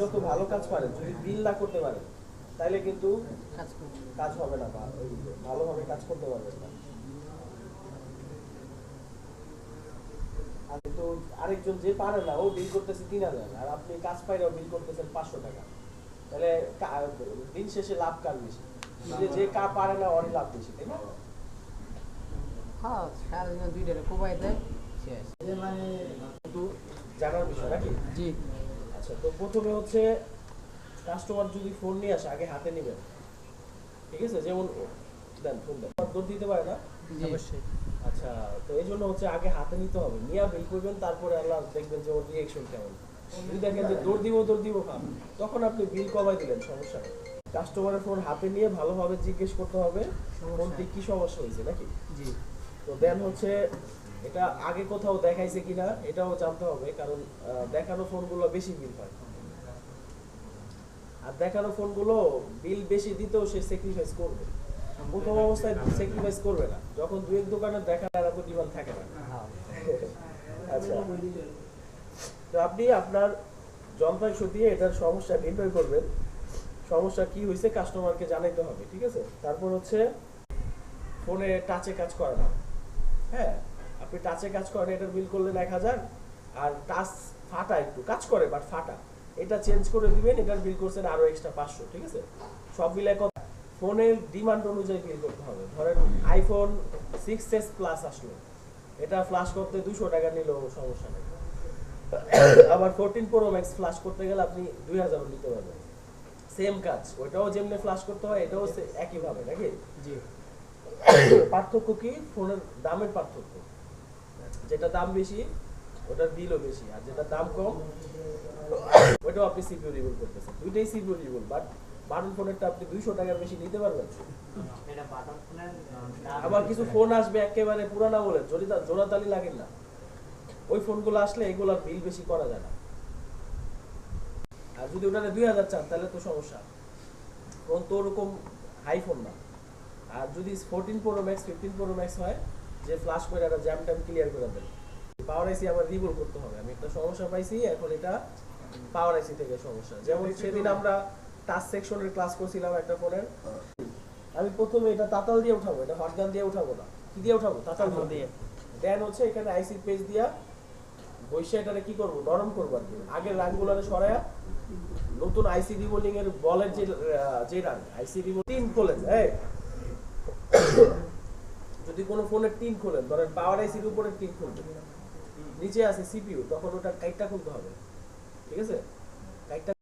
যত ভালো কাজ পারেন যদি বিল না করতে পারেন তাহলে কিন্তু কাজ হবে। না ভালোভাবে কাজ করতে পারবেন না। আর আরেকজন যে পারে না ও বিল করতেছে তিন হাজার আর আপনি কাজ পাইলেও বিল করতেছেন পাঁচশো টাকা। তাহলে দিন শেষে লাভ কার বেশি? যে কা পারে না ওরই লাভ বেশি তাই না? হ্যাঁ সারাদিনে দুইটা কোবাই দেয় শেষ। কিন্তু জানার বিষয় নাকি? জি। আচ্ছা তো প্রথমে হচ্ছে কাস্টমার যদি ফোন নিয়ে আসে আগে হাতে নেবেন। ঠিক আছে? যেমন দেন ফোন দেন। দৌড় দিতে পারে না? অবশ্যই। আচ্ছা তো এই জন্য হচ্ছে আগে হাতে নিতে হবে। নিয়ে বিল করবেন তারপরে আল্লাহ দেখবেন যে ওর রিয়েকশন কেমন। যদি দেখেন যে দৌড় দিব দৌড় দিব খাম তখন আপনি বিল কমাই দিলেন সমস্যা নেই। কাস্টমারের ফোন হাতে নিয়ে ভালোভাবে জিজ্ঞেস করতে হবে ফোনটি কি সমস্যা হয়েছে নাকি? জি। তো দেন হচ্ছে এটা আগে কোথাও দেখাইছে কিনা এটাও জানতে হবে কারণ দেখানো ফোনগুলো বেশি বিল হয়। আর দেখানো ফোনগুলো বিল বেশি দিতেও সে স্যাক্রিফাইস করবে। প্রথম অবস্থায় স্যাক্রিফাইস করবে না। যখন দু এক দোকানে দেখা আর এত ডিমান্ড থাকে না। হ্যাঁ। আচ্ছা। তো আপনি আপনার যন্ত্রাংশ দিয়ে এটার সমস্যা নির্ণয় করবেন। সমস্যা কি হয়েছে কাস্টমারকে জানাইতে হবে ঠিক আছে? তারপর হচ্ছে ফোনে টাচে কাজ করে না। হ্যাঁ আপনি টাচে কাজ করেন এটার বিল করলেন এক হাজার, আর টাচ ফাটা একটু, কাজ করে বাট ফাটা। এটা চেঞ্জ করে দিবেন, এটার বিল করছেন আরও এক্সট্রা পাঁচশো, ঠিক আছে? সব মিলে কত? ফোনের ডিমান্ড অনুযায়ী বিল করতে হবে। ধরেন আইফোন সিক্স এস প্লাস আসলো। এটা ফ্লাশ করতে দুশো টাকা নিলেও সমস্যা নেই। আবার ফোরটিন প্রো ম্যাক্স ফ্লাশ করতে গেলে আপনি দুই হাজারও নিতে পারবেন। সেম কাজ, ওইটাও যেমনি ফ্লাশ করতে হয়, এটাও একইভাবে, নাকি? জি। পার্থক্য কি? ফোনের দামের পার্থক্য। যেটা দাম বেশি বিলও বেশি, আর যেটা দাম কম আপনি সিপিউ রিভিউ করতেছেন। দুইটাই সিপিউ রিভিউ বাট বাটন ফোনেরটা আপনি দুইশো টাকার বেশি নিতে পারবেন। আবার কিছু ফোন আসবে একেবারে পুরানা বলে, জোরিদা জোড়াতালি লাগে না। ওই ফোনগুলো আসলে এগুলোর বিল বেশি করা যায় না। আর যদি ওটাতে দুই হাজার চান, তাহলে তো সমস্যা। ফোন তো ওরকম হাই ফোন না। আর যদি fourteen pro max fifteen pro max হয় যে ফ্লাশ করে একটা জ্যাম ট্যাম ক্লিয়ার করে দেবে। পাওয়ার আইসি আমার রিবুল করতে হবে। আমি একটা সমস্যা পাইছি এখন এটা পাওয়ার আইসি থেকে সমস্যা। যেমন সেদিন আমরা টাচ সেকশনের ক্লাস করছিলাম একটা ফোনের আমি প্রথমে এটা তাতাল দিয়ে উঠাবো এটা হটগান দিয়ে উঠাবো না। কি দিয়ে উঠাবো? তাতাল দিয়ে। দেন হচ্ছে এখানে আইসির পেজ দিয়া বৈশা এটারে কি করব? নরম করব আর কি। আগের রানগুলোরে সরায়া নতুন আইসি রিবোলিং এর বলের যে যে রান আইসি রিবো তিন খোলেন। এই যদি কোনো ফোনের টিন খোলেন, ধরেন পাওয়ার আইসির উপরে টিন খুলবেন, নিচে আছে সিপিউ তখন ওটা কাইটটা খুলতে হবে, ঠিক আছে? কাইটটা